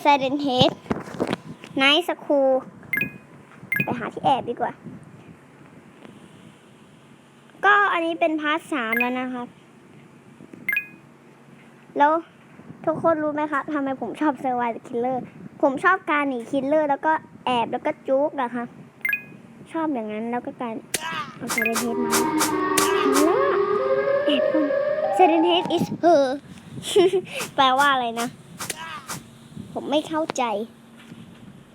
ไซเ e นเฮดไนท์สคูไปหาที่แอบดีกว่า ก็อันนี้เป็นพาร์ทสามแล้วนะครับ แล้วทุกคนรู้ไหมครับทำไมผมชอบเซอร์ไวคิลเลอร์ผมชอบการหนีคิลเลอร์แล้วก็แอบแล้วก็จุกอะค่ะ ชอบอย่างนั้นแล้วก็การเอาไซเ e นเฮดมาแล้วอะแอบคนไซเ e นเฮด is her แปลว่าอะไรนะ ผมไม่เข้าใจ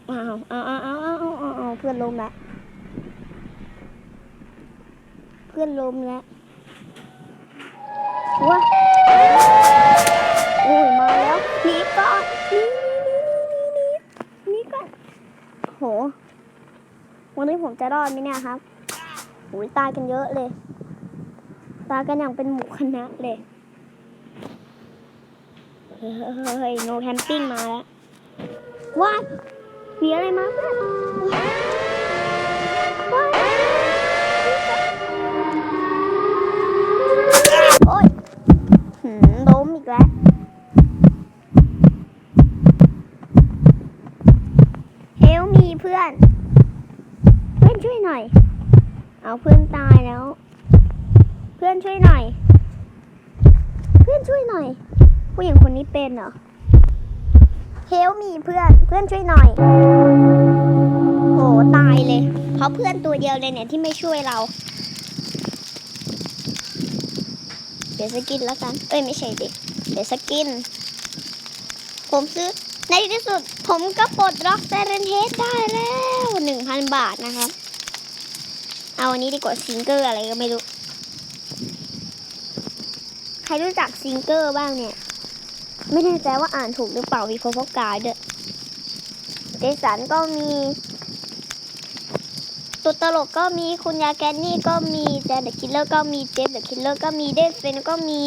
อ้าวอ้าวอ้าวอ้าวอ้าวอ้าเพื่อนลมละเพื่อนลมละว้าโอ้ยมาแล้วนี่ก็นี่นี่นี่นี่ก็โหวันนี้ผมจะรอดไหมเนี่ยครับโอ้ยตายกันเยอะเลย ตายกันอย่างเป็นหมู่คณะเลย เฮ้ยโนแคมปิ้งมาแล้ว ว้ายมีอะไรมาเพื่อนว้ายโอ๊ยหืมล้มอีกแล้วเฮลมีเพื่อน เพื่อนช่วยหน่อย เอาเพื่อนตายแล้ว เพื่อนช่วยหน่อย เพื่อนช่วยหน่อย ผู้หญิงคนนี้เป็นเหรอ ลมีเพื่อนเพื่อนช่วยหน่อย โอ้ตายเลย เพราะเพื่อนตัวเดียวเลยเนี่ยที่ไม่ช่วยเรา เดี๋ยวสกินแล้วกัน เอ้ยไม่ใช่ดิเดี๋ยวสกิน ผมซื้อในที่สุด ผมก็ปลดล็อกเซเรนเฮดได้แล้วหนึ่งพันบาทนะครับ เอาอันนี้ดีกว่าซิงเกอร์อะไรก็ไม่รู้ ใครรู้จักซิงเกอร์บ้างเนี่ย ไม่แน่ใจว่าอ่านถูกหรือเปล่าวีโฟกาเด้อเจสันก็มีตัวตลกก็มีคุณยาแกนนี่ก็มีแจนเดอะคิลเลอร์ก็มีเจฟเดอะคิลเลอร์ก็มีเดฟเฟนก็มี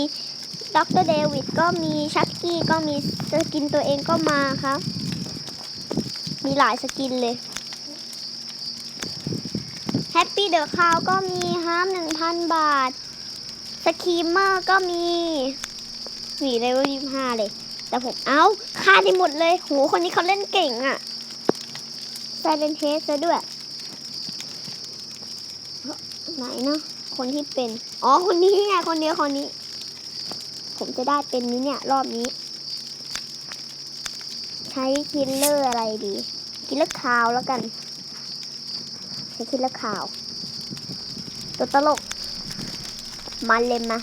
ด็อกเตอร์เดวิดก็มีชักกี้ก็มีสกินตัวเองก็มาครับ มีหลายสกินเลยแฮปปี้เดอะคาวก็มีฮามหนึ่งพันบาทสคีมเมอร์ก็มี หวีเลเวลยี่ห้าเลย แต่ผมเอาค่าได้หมดเลยโหคนนี้เขาเล่นเก่งอะ่ะไซเลนเทสซะด้วยไหนเนาะคนที่เป็น อ๋อ คนนี้ไงคนเดียวคนนี้ ผมจะได้เป็นนี้เนี่ย รอบนี้ ใช้คิลเลอร์อะไรดีคิลเลอร์คาวแล้วกัน ใช้คิลเลอร์คาว ตัวตลก มาเลมมา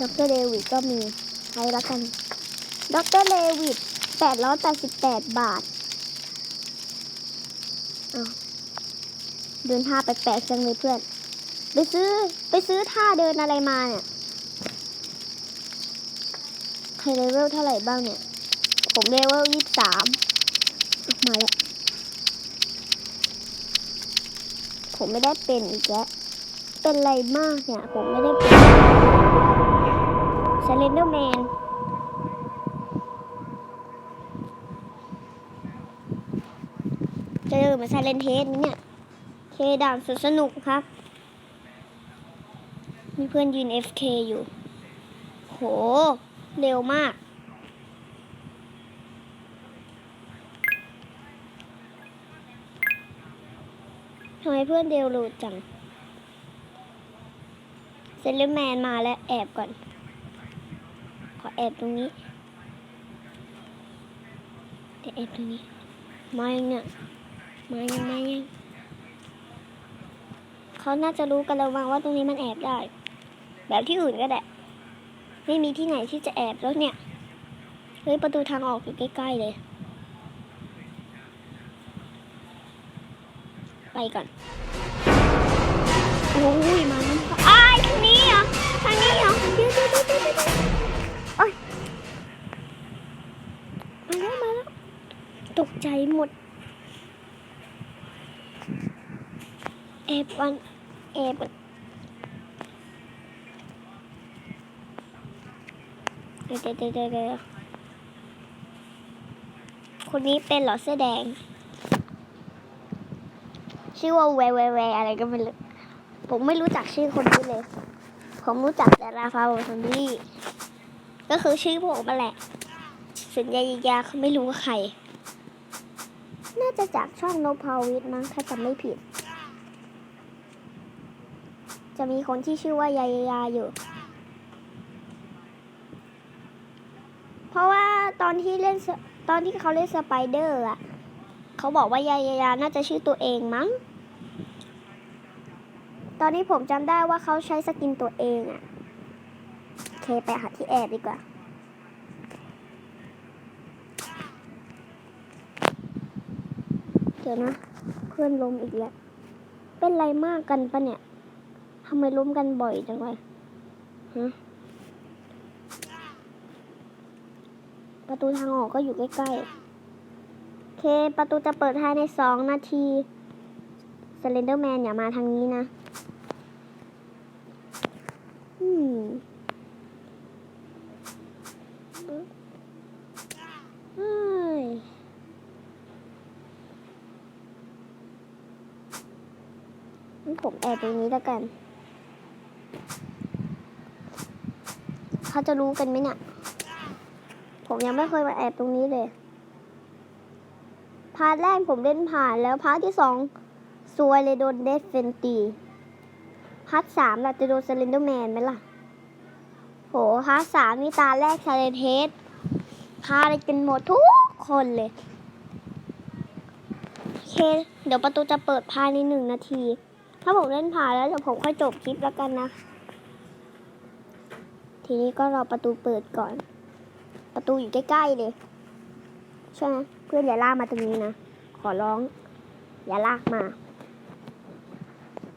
ด็อกเตอร์เดวิดก็มีใช้แล้วกันด็อกเตอร์เดวิดแปดร้อยแปดสิบแปดบาทเดินท่าแปลกๆจังเลยเพื่อน ไปซื้อไปซื้อท่าเดินอะไรมาเนี่ยใครเลเวลเท่าไหร่บ้างเนี่ย ผมเลเวลยี่สิบสามมาแล้ว ผมไม่ได้เป็นอีกแล้ว เป็นอะไรมากเนี่ย ผมไม่ได้เป็น เซเลนเดอร์แมนจะเดินเหมือนไซเลนเทสเนี่ยเคด่านสุดสนุกครับ มีเพื่อนยืน FK อยู่ โห เร็วมาก ทำไมเพื่อนเร็วรูจัง เซเลนแมนมาแล้ว แอบก่อน แอบตรงนี้เดี๋ยวแอบตรงนี้มายังเนี่ยมายังมายังเขาน่าจะรู้กันแล้วมั้งว่าตรงนี้มันแอบได้ แบบที่อื่นก็ได้ไม่มีที่ไหนที่จะแอบแล้วเนี่ยเฮ้ยประตูทางออกอยู่ใกล้ๆเลย ไปก่อนโอ้ยมาแล้วอ้ายทางนี้เหรอทางนี้เหรอเดี๋ยวเดี๋ยวเดี๋ยวเดี๋ยวเดี๋ยวโอ้ยมาแล้วมาแล้ว ตกใจหมด แอบวันแอบเดี๋ยวเดี๋ยวเดี๋ยวคนนี้เป็นหรอเสื้อแดง ชื่อว่าแวแวแวอะไรก็ไม่รู้ผมไม่รู้จักชื่อคนนี้เลย ผมรู้จักแต่ราฟาโอซอมบี้ก็คือชื่อผมมาแหละส่วนยายาเขาไม่รู้ว่าใคร จะจากช่องโนพาวิทมั้งถ้าจำไม่ผิด จะมีคนที่ชื่อว่ายายายาอยู่ เพราะว่าตอนที่เล่นตอนที่เขาเล่นสไปเดอร์อะ เขาบอกว่ายายายาน่าจะชื่อตัวเองมั้ง ตอนนี้ผมจำได้ว่าเขาใช้สกินตัวเองอะ โอเค ไปหาที่แอบดีกว่า เดี๋ยวนะเพื่อนล้มอีกแล้ว เป็นไรมากกันปะเนี่ยทำไมล้มกันบ่อยจังเลยฮะประตูทางออกก็อยู่ใกล้ๆโอเค ประตูจะเปิดภายในสองนาทีสเลนเดอร์แมนอย่ามาทางนี้นะ อืมเอ้ย งั้น ผมแอบตรงนี้แล้วกัน เขาจะรู้กันไหมเนี่ย ผมยังไม่เคยมาแอบตรงนี้เลย พาร์ทแรกผมเล่นผ่านแล้วพาร์ทที่สองซวยเลยโดนเดฟเฟนตี พาร์ทสามเราจะโดนเซเลนเดอร์แมนไหมล่ะ โห พาร์ทสามนี่ตาแรกชาเลนเทสฆ่าได้กันหมดทุกคนเลย โอเค เดี๋ยวประตูจะเปิดภายในหนึ่งนาที ถ้าผมเล่นผ่านแล้วเดี๋ยวผมค่อยจบคลิปแล้วกันนะ ทีนี้ก็รอประตูเปิดก่อน ประตูอยู่ใกล้ๆเลยใช่ไหมเพื่อนอย่าลากมาตรงนี้นะ ขอร้อง อย่าลากมา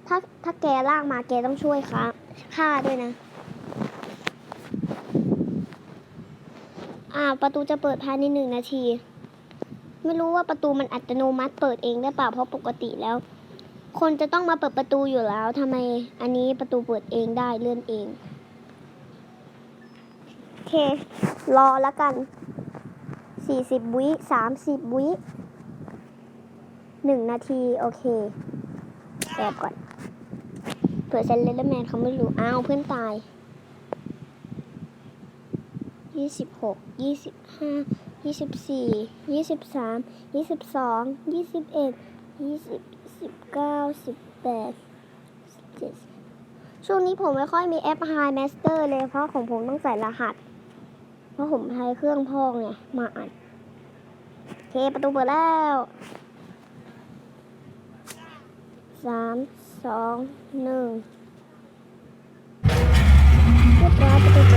ถ้าถ้าแกลากมาแกต้องช่วยค่ะฆ่าด้วยนะอ่าประตูจะเปิดภายในหนึ่งนาที ไม่รู้ว่าประตูมันอัตโนมัติเปิดเองได้เปล่าเพราะปกติแล้ว คนจะต้องมาเปิดประตูอยู่แล้วทำไมอันนี้ประตูเปิดเองได้เลื่อนเอง โอเค รอแล้วกันสี่สิบวิสามสิบวิหนึ่งนาที โอเคแอบก่อนเผื่อเซนเลนแมนเขาไม่รู้ อ้าวเพื่อนตาย ยี่สิบหก ยี่สิบห้า ยี่สิบสี่ ยี่สิบสาม ยี่สิบสอง ยี่สิบเอ็ด ยี่สิบ สิบเก้าสิบแปดสิบเจ็ดช่วงนี้ผมไม่ค่อยมีแอป High Master เลยเพราะของผมต้องใส่รหัส เพราะผมใช้เครื่องพ่องไงมาอัดโอเคประตูเปิดแล้วสามสองหนึ่งเรียบร้อยประตู